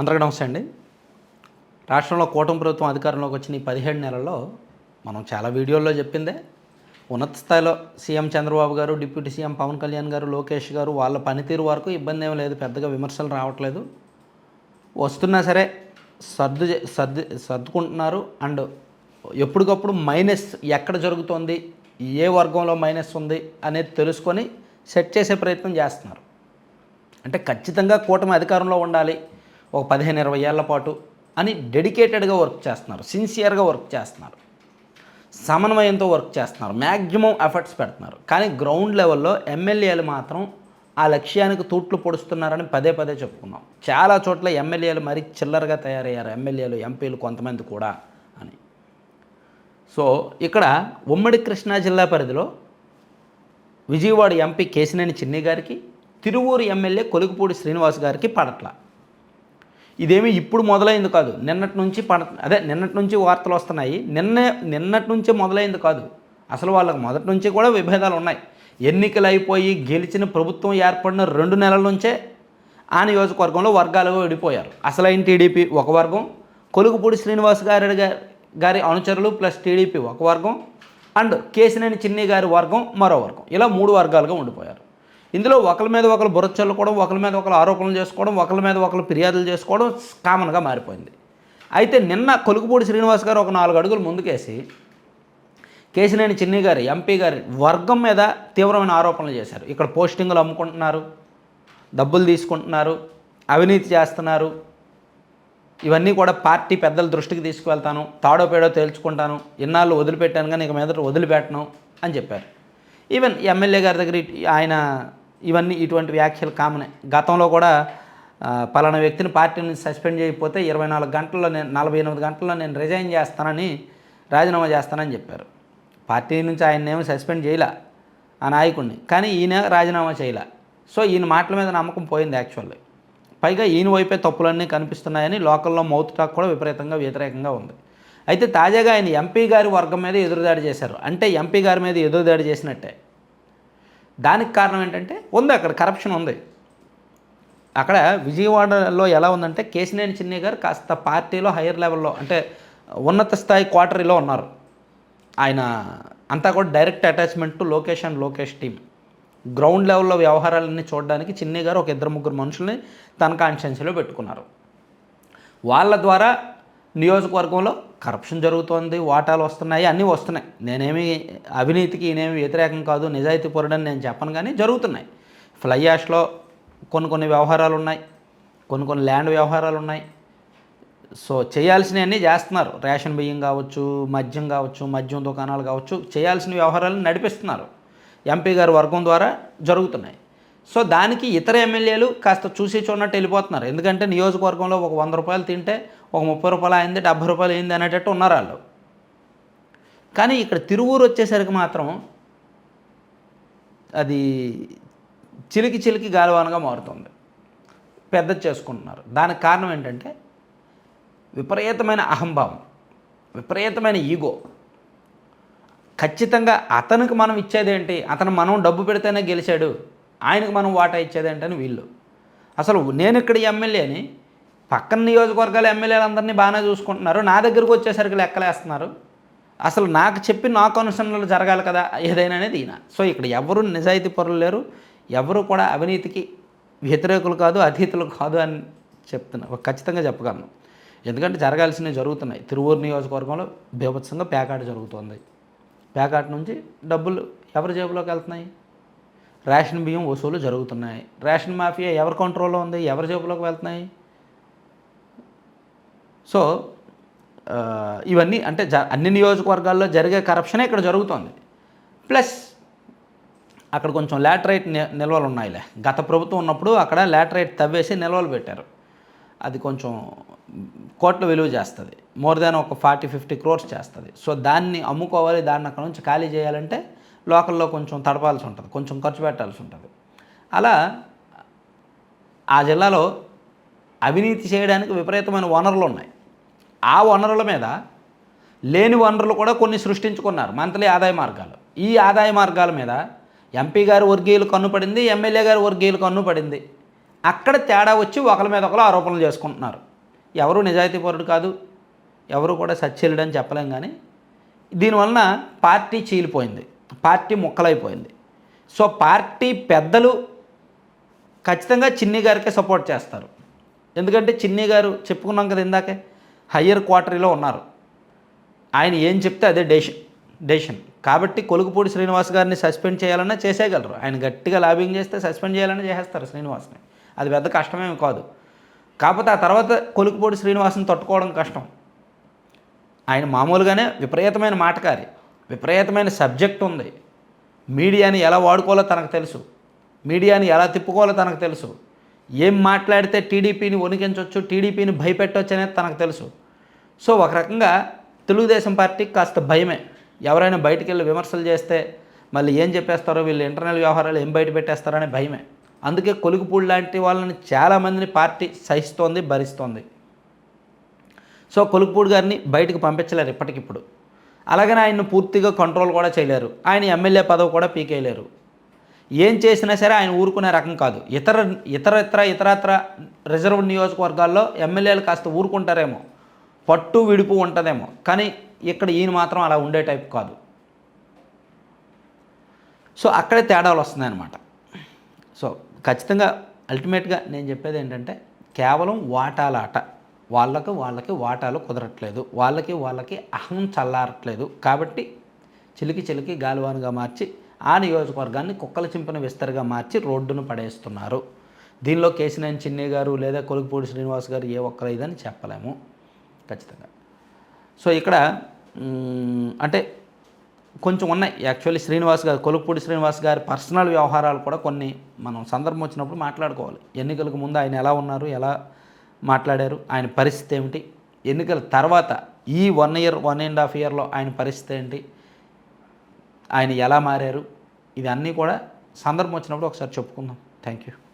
అందరికీ నమస్తే అండి రాష్ట్రంలో కూటమి ప్రభుత్వం అధికారంలోకి వచ్చిన ఈ పదిహేడు నెలల్లో మనం చాలా వీడియోల్లో చెప్పిందే. ఉన్నత స్థాయిలో సీఎం చంద్రబాబు గారు డిప్యూటీ సీఎం పవన్ కళ్యాణ్ గారు లోకేష్ గారు వాళ్ళ పనితీరు వరకు ఇబ్బంది ఏం లేదు. పెద్దగా విమర్శలు రావట్లేదు. వస్తున్నా సరే సర్దు సర్దు సర్దుకుంటున్నారు. అండ్ ఎప్పటికప్పుడు మైనస్ ఎక్కడ జరుగుతుంది ఏ వర్గంలో మైనస్ ఉంది అనేది తెలుసుకొని సెట్ చేసే ప్రయత్నం చేస్తున్నారు. అంటే ఖచ్చితంగా కూటమి అధికారంలో ఉండాలి. ఒక పదిహేను ఇరవై ఏళ్ళ పాటు అని డెడికేటెడ్గా వర్క్ చేస్తున్నారు. సిన్సియర్గా వర్క్ చేస్తున్నారు. సమన్వయంతో వర్క్ చేస్తున్నారు. మ్యాక్సిమం ఎఫర్ట్స్ పెడుతున్నారు. కానీ గ్రౌండ్ లెవెల్లో ఎమ్మెల్యేలు మాత్రం ఆ లక్ష్యానికి తూట్లు పొడుస్తున్నారని పదే పదే చెప్పుకున్నాం. చాలా చోట్ల ఎమ్మెల్యేలు మరీ చిల్లరగా తయారయ్యారు. ఎమ్మెల్యేలు ఎంపీలు కొంతమంది కూడా అని. సో ఇక్కడ ఉమ్మడి కృష్ణా జిల్లా పరిధిలో విజయవాడ ఎంపీ కేసినేని చిన్ని గారికి తిరువూరు ఎమ్మెల్యే కొలుగుపూడి శ్రీనివాస్ గారికి పడట్ల. ఇదేమి ఇప్పుడు మొదలైంది కాదు. నిన్నటి నుంచి పడ అదే నిన్నటి నుంచి వార్తలు వస్తున్నాయి. నిన్నే నిన్నటి నుంచే మొదలైంది కాదు. అసలు వాళ్ళకి మొదటి నుంచి కూడా విభేదాలు ఉన్నాయి. ఎన్నికలు అయిపోయి గెలిచిన ప్రభుత్వం ఏర్పడిన రెండు నెలల నుంచే ఆ నియోజకవర్గంలో వర్గాలుగా విడిపోయారు. అసలైన టీడీపీ ఒక వర్గం కొలుగుపూడి శ్రీనివాస్ గారి గారి అనుచరులు ప్లస్ టీడీపీ ఒక వర్గం అండ్ కేసినేని చిన్ని గారి వర్గం మరో వర్గం. ఇలా మూడు వర్గాలుగా ఉండిపోయారు. ఇందులో ఒకరి మీద ఒకరు బుర్ర చల్లుకోవడం ఒకరి మీద ఒకరు ఆరోపణలు చేసుకోవడం ఒకరి మీద ఒకరు ఫిర్యాదులు చేసుకోవడం కామన్గా మారిపోయింది. అయితే నిన్న కొలుకుపూడి శ్రీనివాస్ గారు ఒక నాలుగు అడుగులు ముందుకేసి కేసినేని చిన్ని గారి ఎంపీ గారి వర్గం మీద తీవ్రమైన ఆరోపణలు చేశారు. ఇక్కడ పోస్టింగులు అమ్ముకుంటున్నారు డబ్బులు తీసుకుంటున్నారు అవినీతి చేస్తున్నారు. ఇవన్నీ కూడా పార్టీ పెద్దల దృష్టికి తీసుకువెళ్తాను తాడో పేడో తేల్చుకుంటాను ఇన్నాళ్ళు వదిలిపెట్టాను కానీ ఇక మీద వదిలిపెట్టను అని చెప్పారు. ఈవెన్ ఎమ్మెల్యే గారి దగ్గర ఆయన ఇవన్నీ ఇటువంటి వ్యాఖ్యలు కామనే. గతంలో కూడా పలానా వ్యక్తిని పార్టీ నుంచి సస్పెండ్ చేయకపోతే ఇరవై నాలుగు గంటల్లో నేను నలభై ఎనిమిది గంటల్లో నేను రిజైన్ చేస్తానని రాజీనామా చేస్తానని చెప్పారు. పార్టీ నుంచి ఆయన ఏమీ సస్పెండ్ చేయలే ఆ నాయకుడిని. కానీ ఈయన రాజీనామా చేయలే. సో ఈయన మాటల మీద నమ్మకం పోయింది యాక్చువల్లీ. పైగా ఈయన వైపే తప్పులన్నీ కనిపిస్తున్నాయని లోకల్లో మౌత్ టాక్ కూడా విపరీతంగా వ్యతిరేకంగా ఉంది. అయితే తాజాగా ఆయన ఎంపీ గారి వర్గం మీద ఎదురుదాడి చేశారు. అంటే ఎంపీ గారి మీద ఎదురుదాడి చేసినట్టే. దానికి కారణం ఏంటంటే ఉంది అక్కడ కరప్షన్ ఉంది. అక్కడ విజయవాడలో ఎలా ఉందంటే కేశినేని చిన్నయ్య గారు కాస్త పార్టీలో హైయర్ లెవెల్లో అంటే ఉన్నత స్థాయి క్వార్టరీలో ఉన్నారు. ఆయన అంతా కూడా direct attachment to Lokesh and Lokesh team ground లెవెల్లో వ్యవహారాలన్నీ చూడడానికి చిన్నయ్య గారు ఒక ఇద్దరు ముగ్గురు మనుషుల్ని తన కాన్షియన్స్లో పెట్టుకున్నారు. వాళ్ళ ద్వారా నియోజకవర్గంలో కరప్షన్ జరుగుతోంది వాటాలు వస్తున్నాయి అన్నీ వస్తున్నాయి. నేనేమి అవినీతికి నేనేమి వ్యతిరేకం కాదు నిజాయితీ పొరడని నేను చెప్పను కానీ జరుగుతున్నాయి. ఫ్లై యాష్లో కొన్ని కొన్ని వ్యవహారాలు ఉన్నాయి కొన్ని కొన్ని ల్యాండ్ వ్యవహారాలు ఉన్నాయి. సో చేయాల్సినవన్నీ చేస్తున్నారు. రేషన్ బియ్యం కావచ్చు మద్యం కావచ్చు మద్యం దుకాణాలు కావచ్చు చేయాల్సిన వ్యవహారాలు నడిపిస్తున్నారు. ఎంపీ గారి వర్గం ద్వారా జరుగుతున్నాయి. సో దానికి ఇతర ఎమ్మెల్యేలు కాస్త చూసి చూడనట్టు వెళ్ళిపోతున్నారు. ఎందుకంటే నియోజకవర్గంలో ఒక వంద రూపాయలు తింటే ఒక ముప్పై రూపాయలు అయింది డెబ్బై రూపాయలు అయింది అనేటట్టు ఉన్నారు వాళ్ళు. కానీ ఇక్కడ తిరువూరు వచ్చేసరికి మాత్రం అది చిలికి చిలికి గాలివానగా మారుతుంది. పెద్ద చేసుకుంటున్నారు. దానికి కారణం ఏంటంటే విపరీతమైన అహంభావం విపరీతమైన ఈగో. ఖచ్చితంగా అతనికి మనం ఇచ్చేదేంటి అతను మనం డబ్బు పెడితేనే గెలిచాడు. ఆయనకు మనం వాటా ఇచ్చేదేంటని వీళ్ళు. అసలు నేను ఇక్కడ ఎమ్మెల్యేని పక్కన నియోజకవర్గాల ఎమ్మెల్యేలందరినీ బాగానే చూసుకుంటున్నారు నా దగ్గరకు వచ్చేసరికి లెక్కలేస్తున్నారు. అసలు నాకు చెప్పి నా కనుసరణలు జరగాలి కదా ఏదైనా అనేది ఈయన. సో ఇక్కడ ఎవరు నిజాయితీ పరులు లేరు ఎవరు కూడా అవినీతికి వ్యతిరేకులు కాదు అతీతులు కాదు అని చెప్తున్నా ఖచ్చితంగా చెప్పగలను. ఎందుకంటే జరగాల్సినవి జరుగుతున్నాయి. తిరువూరు నియోజకవర్గంలో బీభత్సంగా పేకాట జరుగుతుంది. పేకాట నుంచి డబ్బులు ఎవరి జేబులోకి వెళ్తున్నాయి? రేషన్ బియ్యం వసూలు జరుగుతున్నాయి. రేషన్ మాఫియా ఎవరి కంట్రోల్లో ఉంది? ఎవరి జేబులోకి వెళ్తున్నాయి? సో ఇవన్నీ అంటే జ అన్ని నియోజకవర్గాల్లో జరిగే కరప్షనే ఇక్కడ జరుగుతోంది. ప్లస్ అక్కడ కొంచెం లాటరైట్ ని- నిల్వలు ఉన్నాయిలే. గత ప్రభుత్వం ఉన్నప్పుడు అక్కడ లాటరైట్ తవ్వేసి నిల్వలు పెట్టారు. అది కొంచెం కోట్ల విలువ చేస్తుంది. మోర్ దాన్ ఒక ఫార్టీ ఫిఫ్టీ క్రోర్స్ చేస్తుంది. సో దాన్ని అమ్ముకోవాలి దాన్ని అక్కడ నుంచి ఖాళీ చేయాలంటే లోకల్లో కొంచెం తడపాల్సి ఉంటుంది కొంచెం ఖర్చు పెట్టాల్సి ఉంటుంది. అలా ఆ జిల్లాలో అవినీతి చేయడానికి విపరీతమైన వనరులు ఉన్నాయి. ఆ వనరుల మీద లేని వనరులు కూడా కొన్ని సృష్టించుకున్నారు మంత్లీ ఆదాయ మార్గాలు. ఈ ఆదాయ మార్గాల మీద ఎంపీ గారి వర్గీయులు కన్ను పడింది ఎమ్మెల్యే గారి వర్గీయులు కన్ను పడింది. అక్కడ తేడా వచ్చి ఒకరి మీద ఒకరు ఆరోపణలు చేసుకుంటున్నారు. ఎవరు నిజాయితీపరుడు కాదు ఎవరు కూడా సచ్చీలుడు అని చెప్పలేం కానీ దీనివలన పార్టీ చీలిపోయింది. పార్టీ ముక్కలైపోయింది. సో పార్టీ పెద్దలు ఖచ్చితంగా చిన్ని గారికే సపోర్ట్ చేస్తారు. ఎందుకంటే చిన్ని గారు చెప్పుకున్నాం కదా ఇందాకే హయ్యర్ క్వార్టరీలో ఉన్నారు. ఆయన ఏం చెప్తే అదే డేషన్ డేషన్. కాబట్టి కొలుగుపూడి శ్రీనివాస్ గారిని సస్పెండ్ చేయాలన్నా చేసేయగలరు. ఆయన గట్టిగా లాబింగ్ చేస్తే సస్పెండ్ చేయాలన్నా చేసేస్తారు శ్రీనివాస్ని. అది పెద్ద కష్టమేమి కాదు. కాకపోతే ఆ తర్వాత కొలుకుపూడి శ్రీనివాస్ని తట్టుకోవడం కష్టం. ఆయన మామూలుగానే విపరీతమైన మాటకారి. విపరీతమైన సబ్జెక్ట్ ఉంది. మీడియాని ఎలా వాడుకోవాలో తనకు తెలుసు. మీడియాని ఎలా తిప్పుకోవాలో తనకు తెలుసు. ఏం మాట్లాడితే టీడీపీని వణికించవచ్చు టీడీపీని భయపెట్టవచ్చు అనేది తనకు తెలుసు. సో ఒక రకంగా తెలుగుదేశం పార్టీకి కాస్త భయమే. ఎవరైనా బయటికి వెళ్ళి విమర్శలు చేస్తే మళ్ళీ ఏం చెప్పేస్తారో వీళ్ళు ఇంటర్నల్ వ్యవహారాలు ఏం బయట పెట్టేస్తారనే భయమే. అందుకే కొలుకుపూడి లాంటి వాళ్ళని చాలామందిని పార్టీ సహిస్తోంది భరిస్తోంది. సో కొలుకుపూడి గారిని బయటకు పంపించలేరు ఇప్పటికిప్పుడు. అలాగని ఆయన్ను పూర్తిగా కంట్రోల్ కూడా చేయలేరు. ఆయన ఎమ్మెల్యే పదవి కూడా పీకేయలేరు ఏం చేసినా సరే ఆయన ఊరుకునే రకం కాదు. ఇతర ఇతర ఇతర ఇతరత్ర రిజర్వ్ నియోజకవర్గాల్లో ఎమ్మెల్యేలు కాస్త ఊరుకుంటారేమో. పట్టు విడుపు ఉంటుందేమో. కానీ ఇక్కడ ఈయన మాత్రం అలా ఉండే టైప్ కాదు. సో అక్కడే తేడాలు వస్తున్నాయన్నమాట. సో ఖచ్చితంగా అల్టిమేట్గా నేను చెప్పేది ఏంటంటే కేవలం వాటాలాట. వాళ్ళకు వాళ్ళకి వాటాలు కుదరట్లేదు. వాళ్ళకి వాళ్ళకి అహం చల్లారట్లేదు. కాబట్టి చిలికి చిలికి గాలివానుగా మార్చి ఆ నియోజకవర్గాన్ని కుక్కల చింపిన విస్తరిగా మార్చి రోడ్డును పడేస్తున్నారు. దీనిలో కేసినేని చిన్ని గారు లేదా కొలుగుపూడి శ్రీనివాస్ గారు ఏ ఒక్కరైదని చెప్పలేము. ఖచ్చితంగా. సో ఇక్కడ అంటే కొంచెం ఉన్నాయి. యాక్చువల్లీ శ్రీనివాస్ గారు కొలుగుపూడి శ్రీనివాస్ గారి పర్సనల్ వ్యవహారాలు కూడా కొన్ని మనం సందర్భం వచ్చినప్పుడు మాట్లాడుకోవాలి. ఎన్నికలకు ముందు ఆయన ఎలా ఉన్నారు ఎలా మాట్లాడారు. ఆయన పరిస్థితి ఏమిటి? ఎన్నికల తర్వాత ఈ one year one and half ఇయర్లో ఆయన పరిస్థితి ఏంటి? ఆయన ఎలా మారారు? ఇవన్నీ కూడా సందర్భం వచ్చినప్పుడు ఒకసారి చెప్పుకుందాం. Thank you